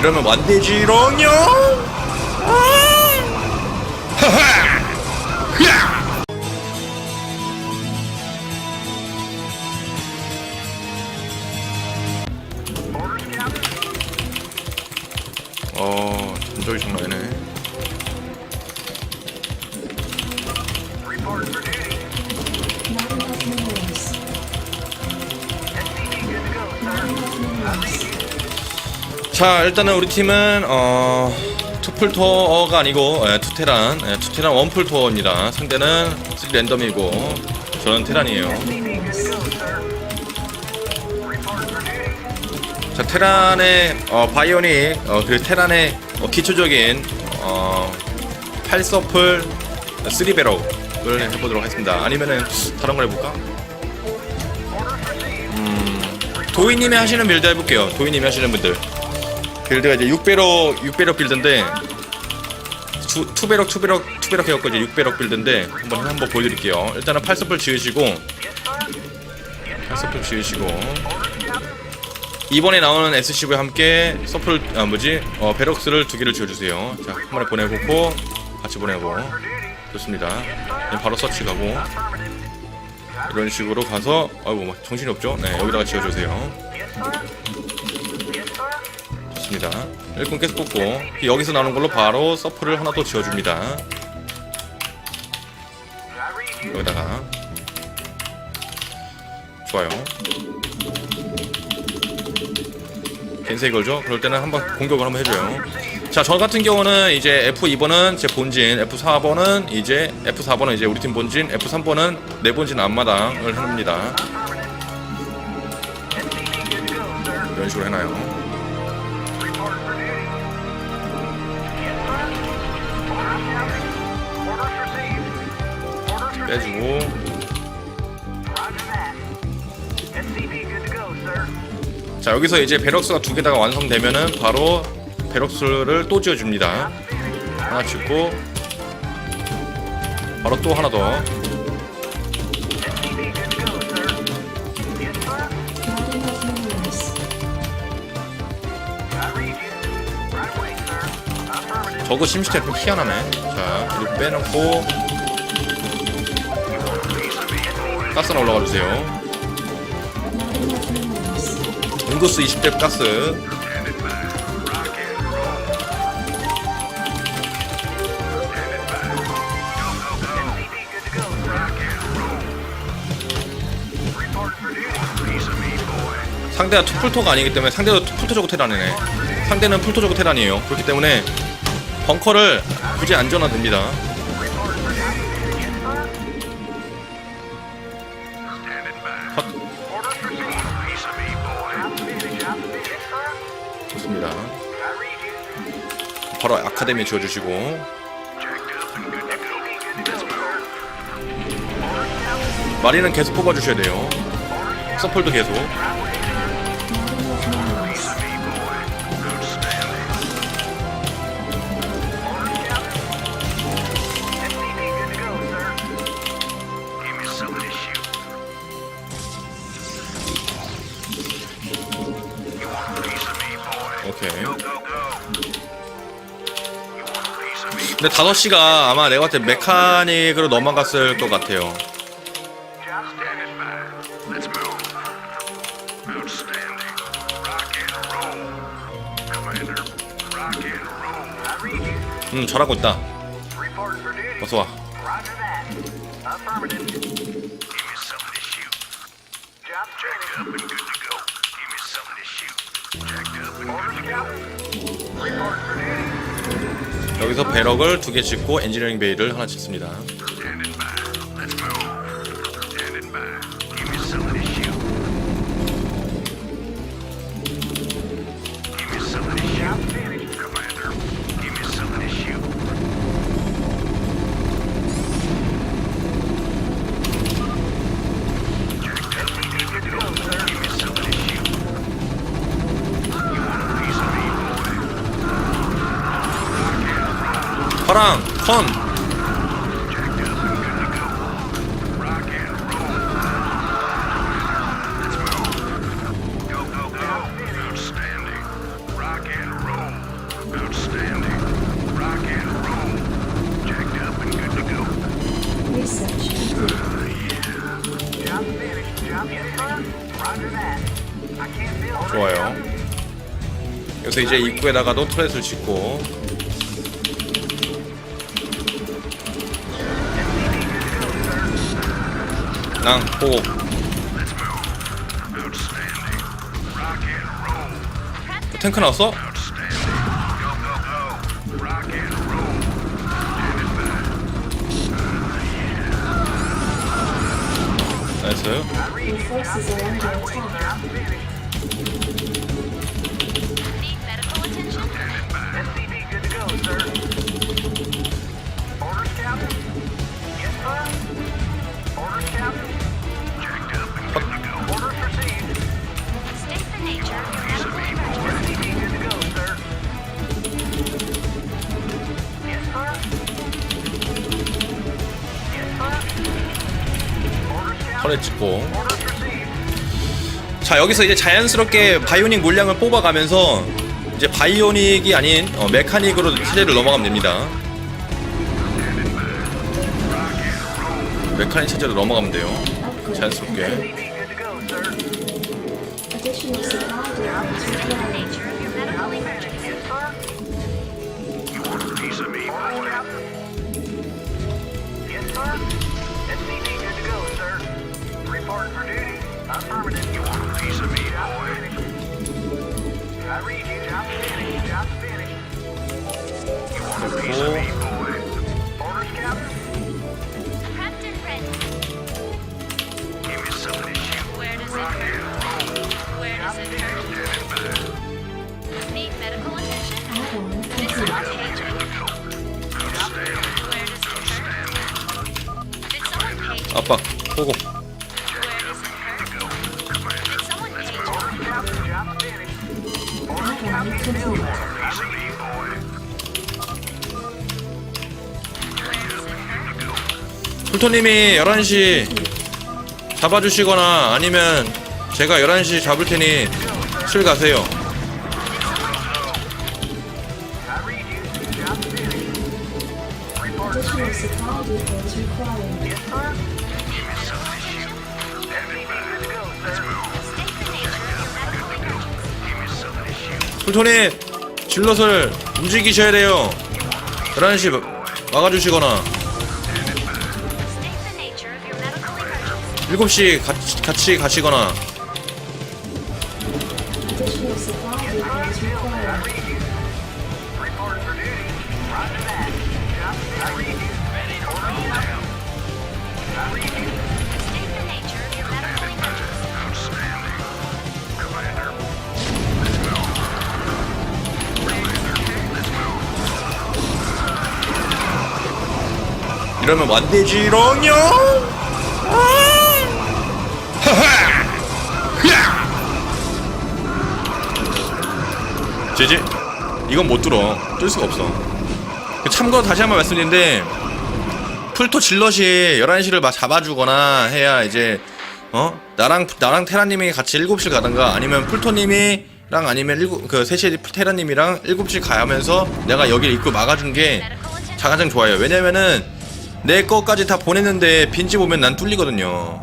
이러면 완대지롱요. 하하. 야! 어, 전적이 장난 아니네. 자 일단은 우리 팀은 어 투풀 토어가 아니고 예, 투테란 예, 투테란 원풀 토어입니다. 상대는 3 랜덤이고 저는 테란이에요. 자 테란의 어, 바이오닉 어, 그 테란의 어, 기초적인 어, 8서플 3배럭을 해보도록 하겠습니다. 아니면은 다른 걸 해볼까? 음, 도희님이 하시는 빌드 해볼게요. 도희님이 하시는 분들 빌드가 이제 6배럭 6배럭 빌드인데 투, 투배럭 투배럭 투배럭 해갖고 이제 6배럭 빌드인데 한번 한번 보여드릴게요. 일단은 8서플 지으시고 8서플 지으시고 이번에 나오는 SCV 함께 서플 아 뭐지 어, 베럭스를 두 개를 지어주세요. 자한 번에 보내고 같이 보내고 좋습니다. 바로 서치 가고 이런 식으로 가서 아이고 뭐 정신이 없죠? 네 여기다가 지어주세요. 좋습니다. 일꾼 계속 뽑고 여기서 나오는 걸로 바로 서플을 하나 더 지어줍니다. 여기다가 좋아요. 겐세 걸죠? 그럴 때는 한번 공격을 한번 해줘요. 자, 저 같은 경우는 이제 F2번은 제 본진, F4번은 이제 F4번은 이제 우리 팀 본진, F3번은 내 본진 앞마당을 해놓습니다. 이런 식으로 해놔요. 빼주고. 자 여기서 이제 베럭스가 두 개다가 완성되면은 바로 베럭스를 또 지어줍니다. 하나 짓고 바로 또 하나 더 저거 심시티가 좀 희한하네. 자 이렇게 빼놓고 가스나 올라가 주세요. 인구수 20대 가스. 상대가 풀토가 아니기 때문에 상대도 풀토저고 테란이네. 상대는 풀토저고 테란이에요. 그렇기 때문에 벙커를 굳이 안 지어놔도 됩니다. 헛. 좋습니다. 바로 아카데미 지어주시고. 마리는 계속 뽑아주셔야 돼요. 서플도 계속 근데 5시가 아마 내가 봤을 때 메카닉으로 넘어갔을 것 같아요. 음 잘하고 있다. 어서 와 여기서 배럭을 두 개 짓고 엔지니어링 베이를 하나 짓습니다 파랑 컨 좋아요. 여기서 이제 입구에다가 노트렛을 짓고. 낭, 호 탱크 나왔어? 나이스 턴에 찍고. 자 여기서 이제 자연스럽게 바이오닉 물량을 뽑아가면서 이제 바이오닉이 아닌 어, 메카닉으로 체제를 넘어가면 됩니다. 메카닉 체제로 넘어가면 돼요. 자연스럽게 complete. Additional supply depots State the required. nature of your medical emergency. 그리고 Prepped and ready. Where does it hurt? Where does it hurt? Need medical attention? Add-on It's complete. not paging. Where does it hurt? Did someone page? 압박 보고 풀토님이 11시 잡아주시거나 아니면 제가 11시 잡을 테니 실 가세요. 풀토님 질럿을 움직이셔야 돼요 11시 마- 막아주시거나 7시 같이, 같이 가시거나. 이러면 완대지롱요 제지 이건 못 뚫어 뚫을 수가 없어 참고로 다시 한번 말씀드리는데 풀토 질럿이 11시를 막 잡아주거나 해야 이제 어 나랑 나랑 테라님이 같이 7시 가든가 아니면 풀토님이 랑 아니면 7, 그 3시에 테라님이랑 7시 가면서 내가 여기를 입구 막아준 게. 가장 좋아요. 왜냐면은 내 거까지 다 보냈는데 빈집 오면 난 뚫리거든요.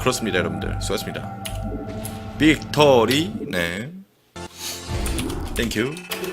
그렇습니다, 여러분들. 수고하셨습니다. 빅터리, 네. Thank you.